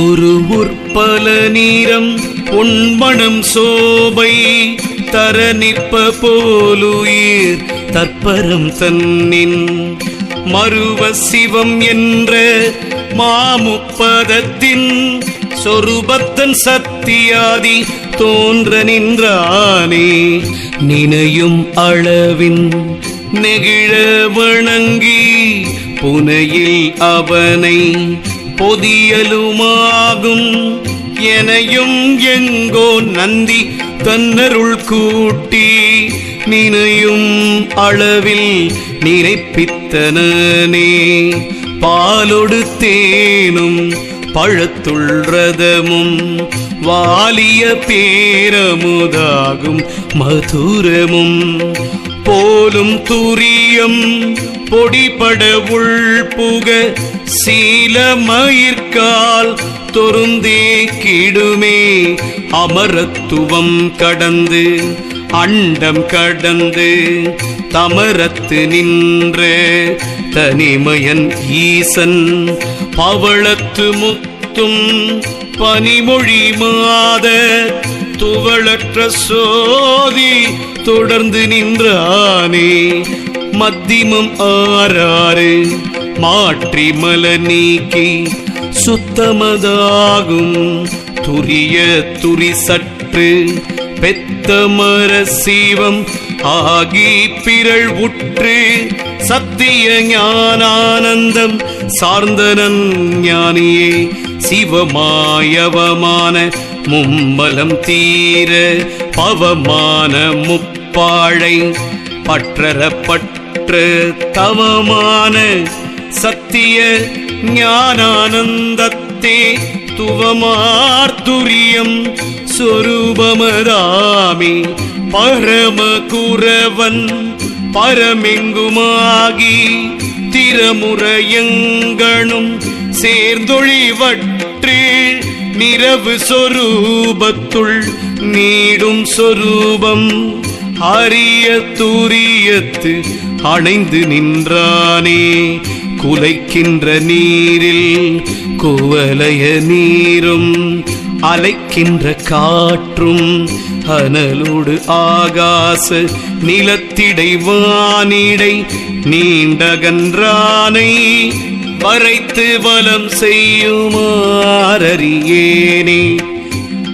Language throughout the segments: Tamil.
ஒரு நீரம் பொன்மணம் சோபை தர நிற்ப போலுயிர் பரம் தன்னின் மறுவ சிவம் என்ற மாமுப்பதத்தின் சொருபத்தன் சத்தியாதி தோன்ற நின்றானே. நினையும் அளவின் நெகிழ வணங்கி புனையில் அவனை பொதியலுமாகும் எனையும் எங்கோ நந்தி தன்னருள் கூட்டி நினையும் அளவில் நினைப்பித்தனே பாலொடு தேனும் பழத்துள் ரதமும் வாலிய பேரமுதாகும் மதுரமும். போலும் துரியம் பொடிபட உள்புக சீலமயிர்கால் தொருந்தே கிடுமே. அமரத்துவம் கடந்து அண்டம் கடந்து தமரத்து நின்ற தனிமயன் ஈசன் பவளத்து முத்தும் பனிமொழி மாத துவளற்ற சோதி தொடர்ந்து நின்றானே. மத்திமம் ஆறாறு மாற்றி மல நீக்கி சுத்தமதாகும். துரிய துரி சற்று பெத்தமர சீவம் ஆகி பிறள் உற்று சத்திய ஞானானந்தம் சார்ந்தனன் ஞானியே சிவமாயவமான மும்மலம் தீர பவமான முப்பாழை பற்றற பற்ற தவமான சத்திய ஞானானந்தத்தே துவமார்த்துரியம் சொரூபமதாமி பரமகுரவன் பரமெங்குமாகி திறமுறையங்கணும் சேர்ந்தொழிவற்று நிரவு சொரூபத்துள் நீடும் சொரூபம் அரிய தூரியத்து அணைந்து நின்றானே குலைக்கின்ற நீரில் குவலைய நீரும் அலைக்கின்ற காற்றும் அனலோடு ஆகாச நிலத்திடை வானிடை நீண்டகன்றானை வரைத்து வலம் செய்யுமாறறியேனே.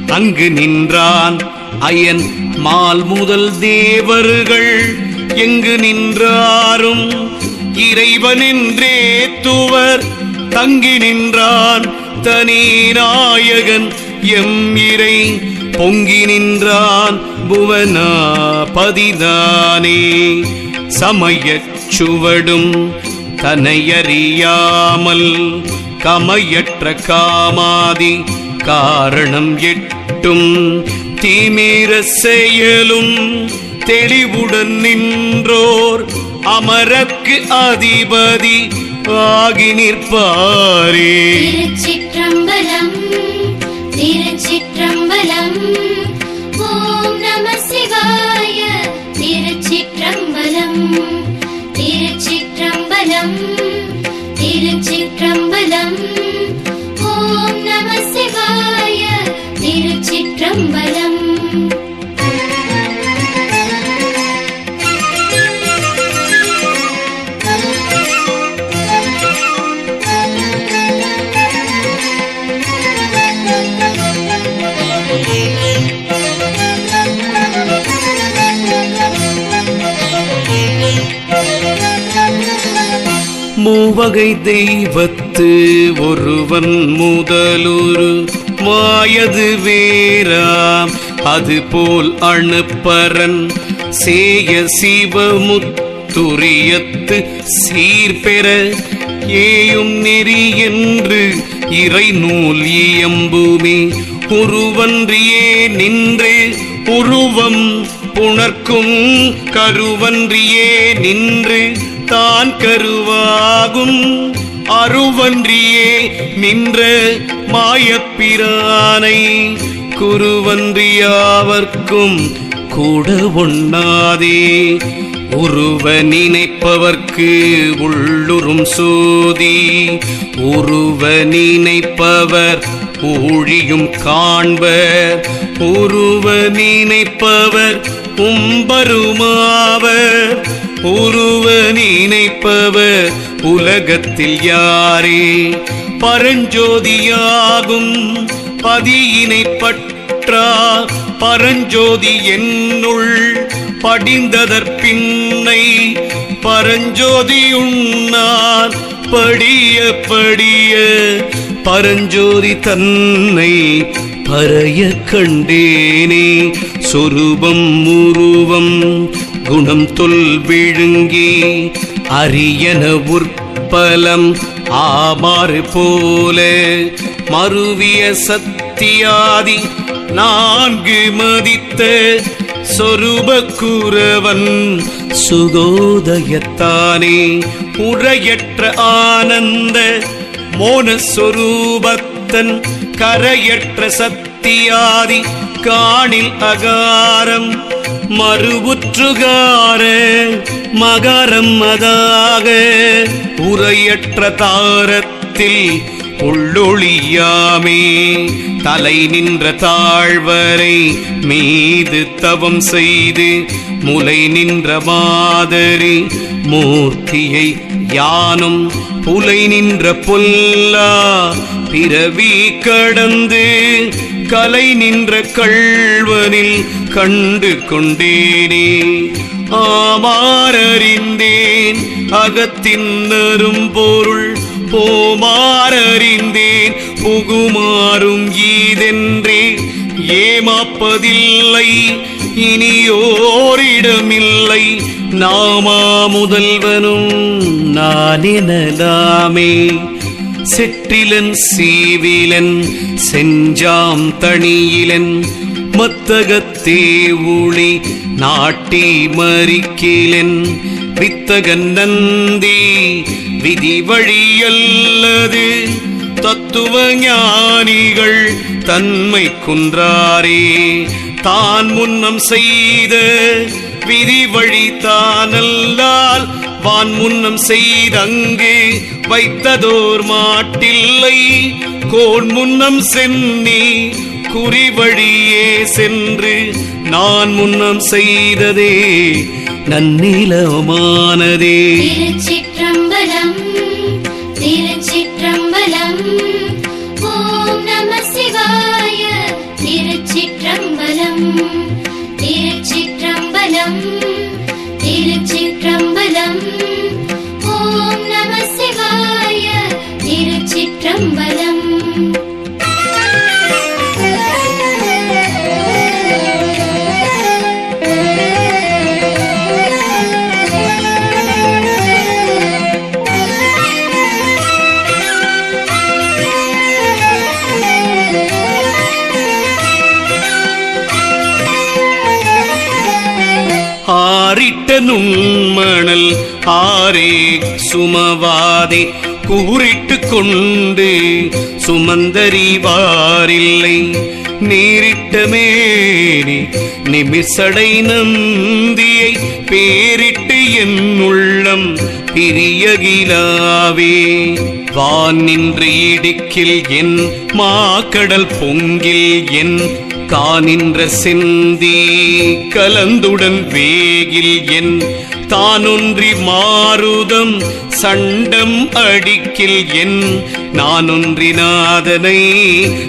அங்கு நின்றான் அயன் மால் முதல் தேவர்கள். எங்கு நின்றாரும் இறைவனின்றே துவர். தங்கி நின்றான் தனி நாயகன் எம் இறை பொங்கி நின்றான் புவனா பதிதானே. சமயச் சுவடும் தனையறியாமல் கமையற்ற காமாதி காரணம் எட்டும். தீமீர செயலும் தெளிவுடன் நின்றோர் அமரக்கு அதிபதி ஆகி நிற்பாரே. திருச்சிற்றம்பலம் மூவகை தெய்வத்து ஒருவன் முதலுரு மாயது வேறாம். அதுபோல் அணுப்பரன் சேய சிவமுத்துரியத்து சீர்பெற ஏயும் நெறி என்று இறை நூல் இயம்புமே. உருவன்றியே நின்று உருவம் புணர்க்கும் கருவன்றியே நின்று தான் கருவாகும். அருவன்றியே நின்ற மாயப்பிரானை குருவன்றியாவர்க்கும் கூட ஒண்ணாதே உருவ நினைப்பவர்க்கு உள்ளுறும் சோதி. உருவ நினைப்பவர் ஊழியும் காண்பர். உருவ நினைப்பவர் உம்பருமாவர். உருவ நினைப்பவர் உலகத்தில் யாரே? பரஞ்சோதியாகும் பதியினை பற்றா பரஞ்சோதி என்னுள் படிந்ததற்பின்னை பரஞ்சோதி உண்ணார். படிய படிய பரஞ்சோதி தன்னை பறைய கண்டேனே. சொரூபம் உருவம் குணம் தொல் விழுங்கி அரியன உற்பலம் ஆமாறு போல மருவிய சத்தியாதி நான்கு மதித்த சொரூப சுகோதயத்தானே உரையற்ற ஆனந்த மோனஸ்வரூபத்தன் கரையற்ற சத்தியாதி காணில் அகாரம் மறுபுற்றுகார மகரம் அதாக உரையற்ற தாரத்தில் உள்ளொளியாமே தலை நின்ற தாழ்வரை மீது தவம் செய்து முலை நின்ற மாதரி மூர்த்தியை யானும் புலை நின்ற பொல்லா பிறவி கடந்து கலை நின்ற கள்வனில் கண்டு கொண்டேனே. ஆமாறறிந்தேன் அகத்தின் பொருள் போமாறறிந்தேன். புகுமாறும் ஈதென்றே ஏமாப்பதில்லை இனியோரிடமில்லை. நாமா முதல்வனும் நான் எனலாமே செற்றிலன் சீவிலன் செஞ்சாம் தணியிலன் மத்தகத்தே ஊழி நாட்டி மறிக்கிலன். வித்தகன் நந்தி விதி வழியல்லது தத்துவ ஞானிகள் தன்மை குன்றாரே. தான் முன்னம் செய்த விதி வழி தானல்லால் வான் முன்னம் செய்தங்கு வைத்ததோர் மாட்டில்லை. கோன் முன்னம் சென்னி குறிவழியே சென்று நான் முன்னம் செய்ததே நன்னிலமானதே திருச்சிற்றம்பலம் திருச்சிற்றம்பலம் ஓம் நம சிவாய திருச்சிற்றம்பலம் திருச்சிற்றம்பலம். തിരുവമ്പലം ആറിട്ട നുൺമണൽ ആരേ സുമവാതെ கூறிட்டு கொண்டு சுமந்தறிவாரில்லை. நேரிட்ட மேனி நிமிசடை நந்தியை பேரிட்டு என் உள்ளம் பிரியகிலாவே. வான் நின்று இடுக்கில் என் மாக்கடல் பொங்கில் என் கானின்ற சிந்தி கலந்துடன் வேகில் என் தானொன்றி மாறுதம் சண்டம் அடிக்கில் என் நானொன்றினாதனை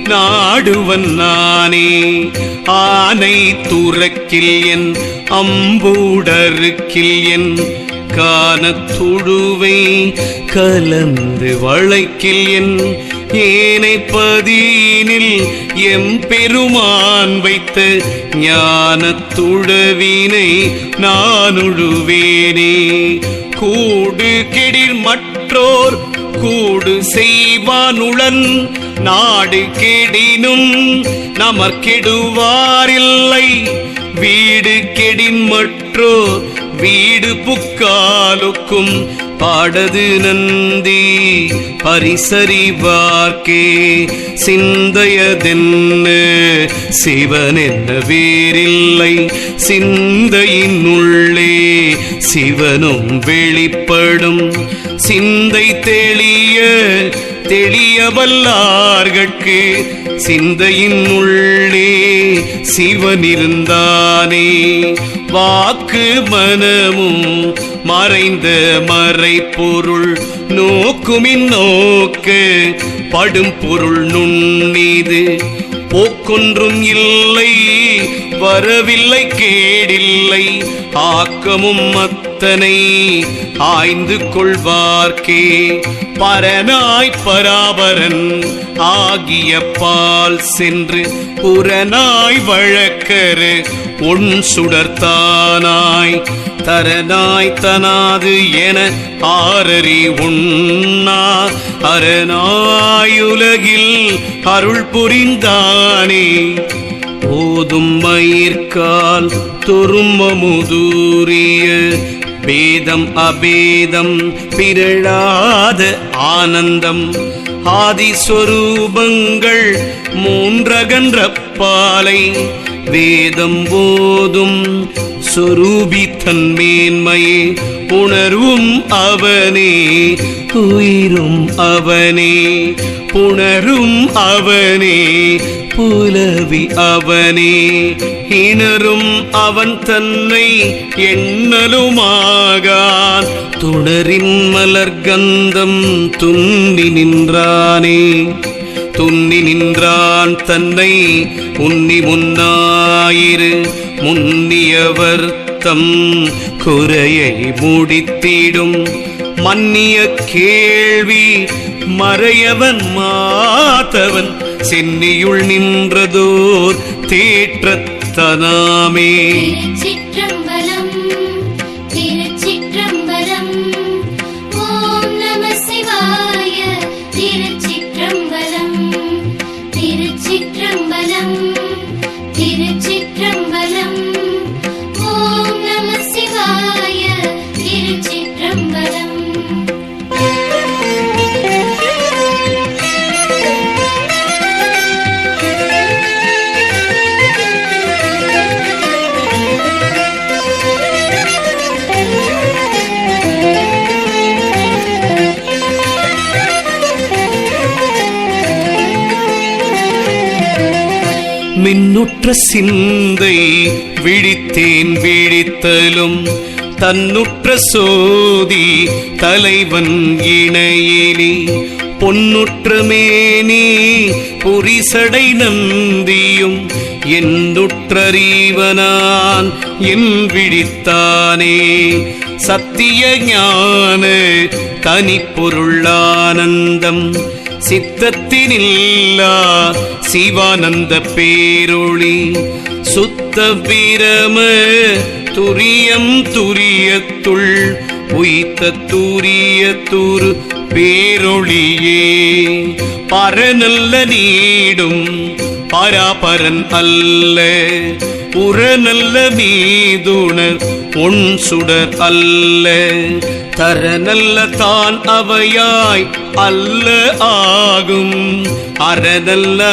நாடுவன் நானே. ஆனை துறக்கில் என் அம்பூடருக்கில் என் காணத்துழுவை கலந்து வளைக்கில் என் ஏனை பதினில் எம் வைத்த ஞானத்துழவினை நானுழுவேனே. கூடு கெடில் மற்றோர் கூடு செய்வானுடன் நாடு கெடினும் நமக்கெடுவாரில்லை வீடு கெடின் மற்றோர் வீடு புக்காலுக்கும் பாடது நந்தி பரிசறிவார்க்கே. சிந்தையதென்ன சிவன் என்ன வேறில்லை. சிந்தையினுள்ளே சிவனும் வெளிப்படும். சிந்தை தெளிய தெளிய வல்லார்கட்கு சிந்தையின் உள்ளே சிவனிருந்தானே. வாக்கு மனமும் மறைந்த மறைப்பொருள் நோக்குமின் நோக்கு படும் பொருள் நுண்ணீது போக்கொன்றும் இல்லை வரவில்லை கேடில்லை ஆக்கமும் மத்த அத்தனை ஆய்ந்து கொள்வார்க்கே. பரனாய் பராபரன் ஆகிய பால் சென்று புறனாய் வழக்கரு உன் சுடர்த்தானாய். தரனாய் தனாது என ஆரறி உண்ணா. அரணாயுலகில் அருள் புரிந்தானே. ஓதும் மயிர்கால் துருமமுதூரிய பேதம் அபேதம் பிறழாத ஆனந்தம். ஆதிஸ்வரூபங்கள் மூன்றகன்ற பாலை வேதம் போதும் சொரூபி தன்மேன்மையே உணர்வும் அவனே உயிரும் அவனே புணரும் அவனே புலவி அவனே இணரும் அவன் தன்னை எண்ணலுமாகான். துணரின் மலர்கந்தம் துன்னி நின்றானே துண்ணி நின்றான் தன்னை உன்னி முன்னாயிரு. முன்னியவர் தம் குறையை முடித்திடும். மன்னிய கேள்வி மறையவன் மாத்தவன் சென்னியுள் நின்றதோர் தேற்றத்தனாமே. தன்னுற்ற சிந்தை விழித்தேன் விழித்தலும் தன்னுற்ற சோதி தலைவன் இணையிலே பொன்னுற்றமேனி புரிசடை நந்தியும் என்னுற்றறிவனான் என் விழித்தானே. சத்திய ஞான தனிப்பொருளானந்தம் சித்தத்தினில்லா சிவானந்த பேரொளி. சுத்த பிரம துரியம் துரியத்துள் உயித்த தூரிய துரு பேரொளியே. பரநல்ல நீடும் பராபரன் அல்ல புறநல்ல மீதுணர் உன் சுடர் அல்ல. தர நல்ல தான் அவையாய் அல்ல ஆகும். அறநல்ல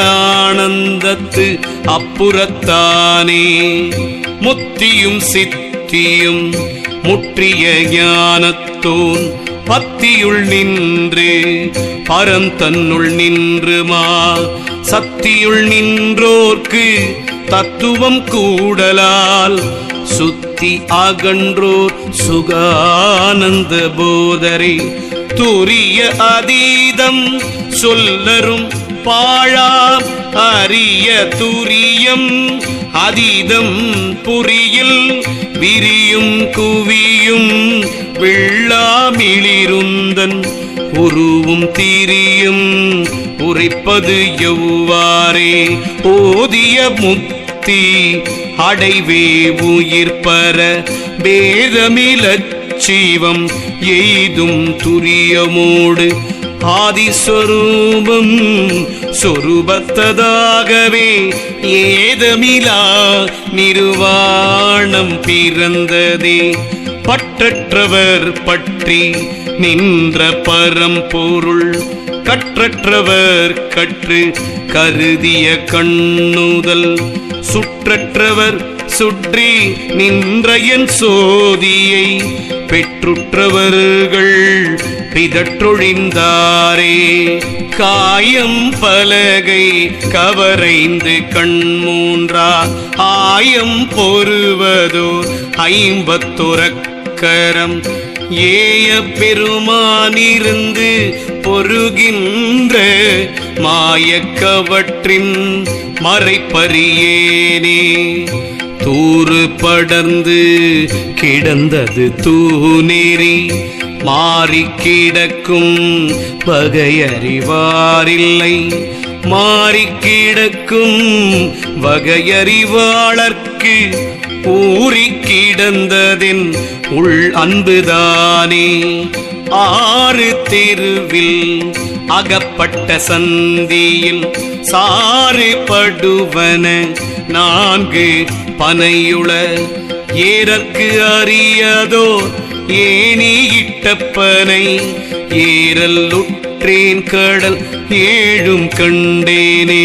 ஆனந்தத்து அப்புறத்தானே. முத்தியும் சித்தியும் முற்றிய ஞானத்தோன் பத்தியுள் நின்று பரந்தன்னுள் நின்றுமா? சத்தியுள் நின்றோர்க்கு தத்துவம் கூடலால் சுத்தி அகன்றோர் சுகானந்த போதரை. துரிய அதீதம் சொல்லரும் பாழா அரிய துரியம் அதீதம் புரியில் விரியும் குவியும் வெள்ளாமிளிருந்தன் உருவும் தீரியும் உரைப்பது எவ்வாறே? ஓதிய முக்தி அடைவே உயிர் பர பேதமிலச் சீவம் எய்தும் துரியமோடு ஆதிஸ்வரூபம் சொரூபத்ததாகவே ஏதமிலா நிர்வாணம் பிறந்ததே. பற்றற்றவர் பற்றி நின்ற பரம்பொருள் கற்றற்றவர் கற்று கருதிய கண்ணுதல். சுற்றற்றவர் சுற்றி நின்ற என் சோதியை பெற்றுற்றவர்கள் பிதற்றொழிந்தாரே. காயம் பலகை கவரைந்து கண்மூன்றா ஆயம் பொறுவதோ ஐம்பத்துறக்கரம் ஏய பெருமானிருந்து பொருகின்ற மாயக்கவற்றின் மறைப்பறியேனே. தூறு படர்ந்து கிடந்தது தூநெறி மாறி கிடக்கும் வகையறிவாரில்லை. மாறி கிடக்கும் வகையறிவாளர்க்கு ஊறி கிடந்ததின் உள் அன்புதானே. ஆறு தெருவில் அகப்பட்ட சந்தியில் சாறுபடுவன நான்கு பனையுள. ஏறற்கு அறியதோ ஏனியிட்டப்பனை ஏறல் உற்றேன் கடல் ஏழும் கண்டேனே.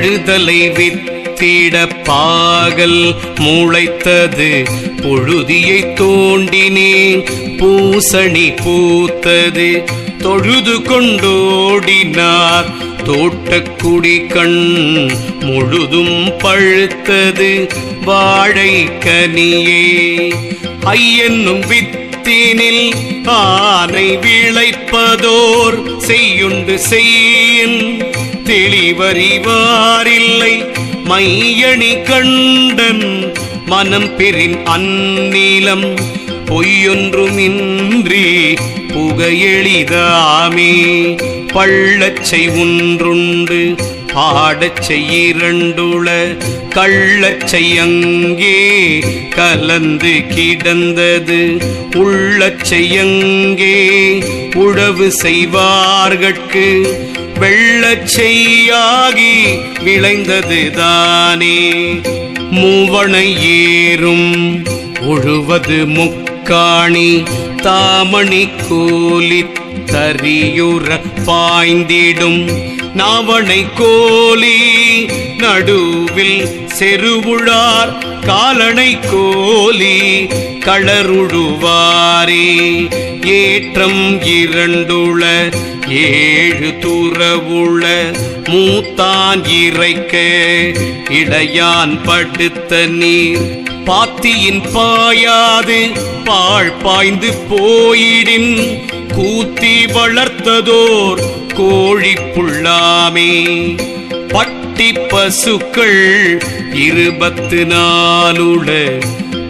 வழுதலை வித்திட பாகல் முளைத்தது. பொழுதியை தோண்டினேன் பூசணி பூத்தது. தொழுது கொண்டோடினார் தோட்டக்குடி கண் முழுதும் பழுத்தது. வாழை கனியே ஐயன்னும் வித்தினில் ஆனை விளைப்பதோர் செய்யுண்டு செய்யின் தெளிவறிவாரில்லை மையணி கண்டன் மனம் பெறின் அந்நீலம். பொய்யொன்றுமின்றி புகையெளிதாமே பள்ளச்சை ஒன்றுண்டு பாடச்சை இரண்டுள கள்ளச்சை அங்கே கலந்து கிடந்தது உள்ளச்சை அங்கே உழவு செய்வார்கட்கு வெள்ளச்செய்யாகி விளைந்தது தானே. மூவனை ஏறும் உழுவது முக்காணி தாமணி கோலி தரியுற பாய்ந்திடும். நாவணை கோலி நடுவில் செருவுழார் காலனை கோலி களருடுவாரே ஏற்றம் இரண்டுள ஏழு தூரவுள மூத்தான் இறைக்க இடையான் படுத்த நீர். பாத்தியின் பாயாது பாழ் பாய்ந்து போயிடின் கூத்தி வளர்த்ததோர் கோழி புள்ளாமே பட்டி பசுக்கள் இருபத்து நாலுள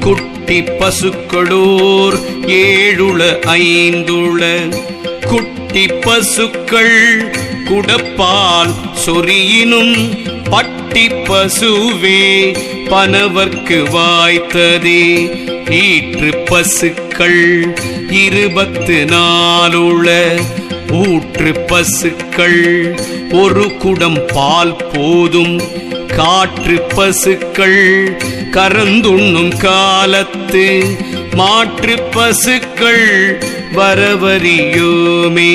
குட்டி பசுக்களோர் ஏழுள ஐந்துள. குட்டி பசுக்கள் குடப்பால் சொரியினும் பட்டி பசுவே பனவர்க்கு வாய்த்ததே. ஈற்று பசுக்கள் இருபத்து நாலுள ஊற்று பசுக்கள் ஒரு குடம் பால் போதும். காற்று பசுக்கள் கறந்துண்ணும் காலத்து. மாற்று பசுக்கள் வரவரியோமே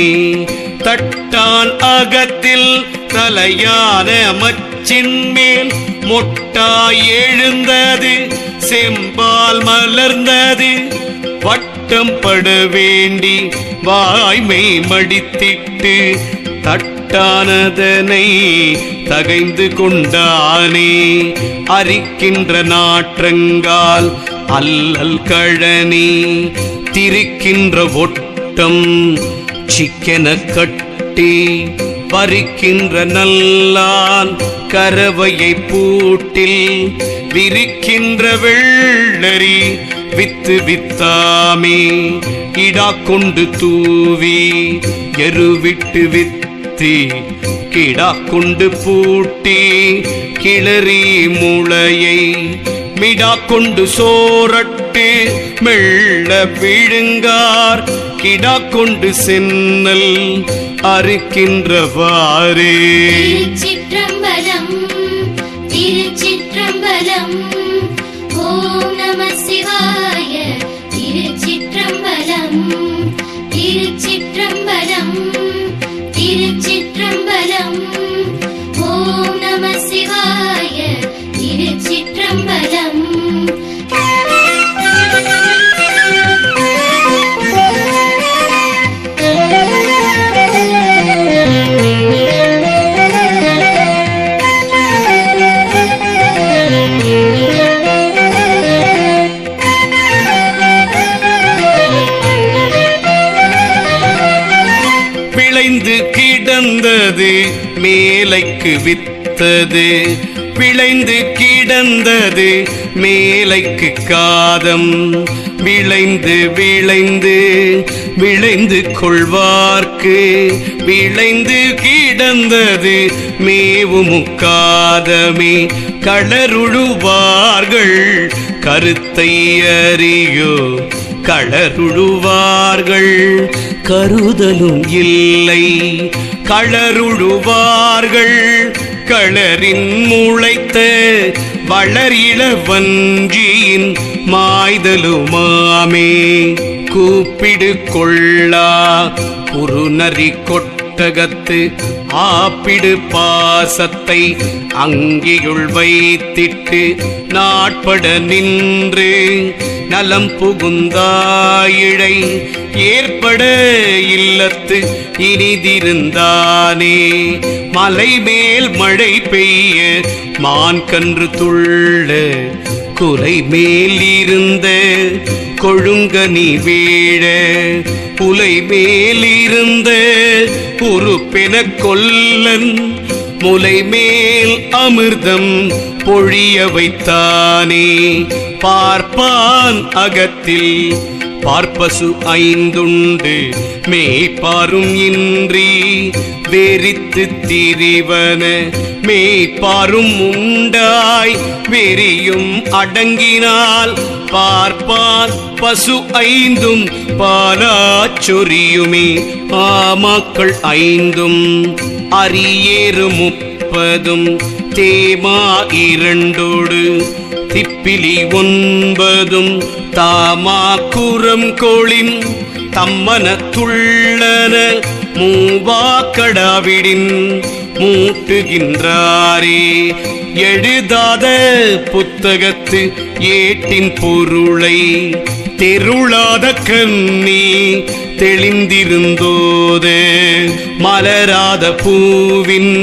தட்டான் அகத்தில் தலையான மச்சின் மேல் மொட்டாய் எழுந்தது செம்பால் மலர்ந்தது. வட்ட வட்டம் பட வேண்டி வாய்மை மடித்திட்டு தட்டானதனை தகைந்து கொண்டானே. அரிக்கின்ற நாற்றங்கால் அல்லல் கழனி. திரிக்கின்ற ஒட்டம் சிக்கென கட்டி பறிக்கின்ற நல்லான் கரவையை பூட்டில் விரிக்கின்ற வெள்ளரி வித்து வித்தாமே இடா கொண்டு தூவி எருவிட்டு வித்தி கிடா கொண்டு பூட்டி கிளறி முளையை மிடா கொண்டு சோரட்டு மெல்ல விழுங்கார் கிடா கொண்டு சென்னல் அறுக்கின்றவாறே மேலைக்கு வித்தது விளைந்து கிடந்தது மேலைக்கு காதம். விளைந்து விளைந்து விளைந்து கொள்வார்க்கு. விளைந்து கிடந்தது மேவும் காதமே. களருழுவார்கள் கருத்தை அறியோ. களருழுவார்கள் கருதலும் இல்லை. களருழுவார்கள் களரின் முளைத்த வளரிள வஞ்சியின் மாய்தலுமாமே. கூப்பிடு கொள்ளா குறுநரி கொட்டகத்து ஆப்பிடு பாசத்தை அங்கியுள் வைத்திட்டு நாட்பட நின்று நலம் புகுந்தாயிழை. ஏற்பட இல்லத்து இனிதிருந்தானே. மலை மேல் மழை பெய்ய மான் கன்று துள்ள குலை மேல் இருந்த கொழுங்கனி வீழ புலை மேலிருந்த பொறுப்பென கொல்லன் முலை மேல் அமிர்தம் பொழிய வைத்தானே. பார்ப்பான் அகத்தில் பார்ப்பசு ஐந்துண்டு மேய்ப்பாரும் இன்றி வெறித்து திரிவன. மேய்ப்பாரும் உண்டாய் வெறியும் அடங்கினால் பார்ப்பான் பசு ஐந்தும் பாலாச்சொரியுமே ஆமாக்கள் ஐந்தும் அரியேறு முப்பதும் தேமா இரண்டோடு திப்பிலி ஒன்பதும் தாமா குரம் கோளின் தம்மன துள்ளன மூவாக்கடாவிடின் மூட்டுகின்றாரே. எழுதாத புத்தகத்து ஏட்டின் பொருளை தெருளாத கண்ணி தெளிந்திருந்தோது. மலராத பூவின்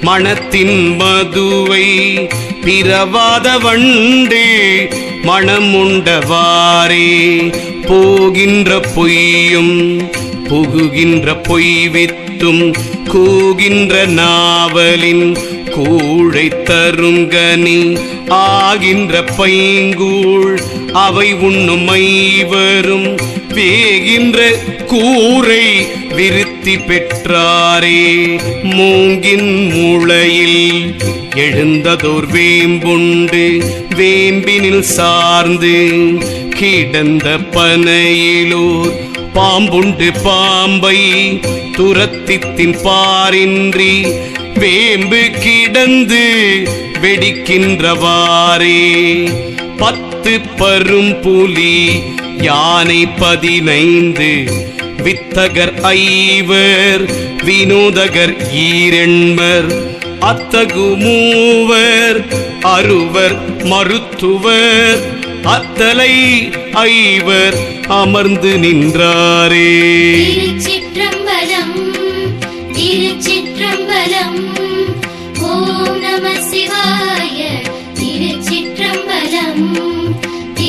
மணத்தின் மதுவை பிறவாத வண்டே மணம் போகின்ற பொய்யும் புகுகின்ற பொய் வித்தும் கூகின்ற நாவலின் கூழை தருங்கனி ஆகின்ற பைங்கூழ். அவை உண்ணுமை வரும் வேகின்ற கூரை விருத்தி பெற்றாரே. மூங்கின் மூளையில் எழுந்ததோர் வேம்புண்டு வேம்பினில் சார்ந்து கிடந்த பனையிலோர் பாம்புண்டு பாம்பை துரத்தித்தின் பாரின்றி வேம்பு கிடந்து வெடிக்கின்றவாறே. பத்து பரும் புலி யானை பதினைந்து வித்தகர் ஐவர் வினோதகர் ஈரெண்மர் அத்தகு மூவர் அருவர் மருத்துவர் அத்தலை ஐவர் அமர்ந்து நின்றாரே. திருச்சிற்றம்பலம் திருச்சிற்றம்பலம்.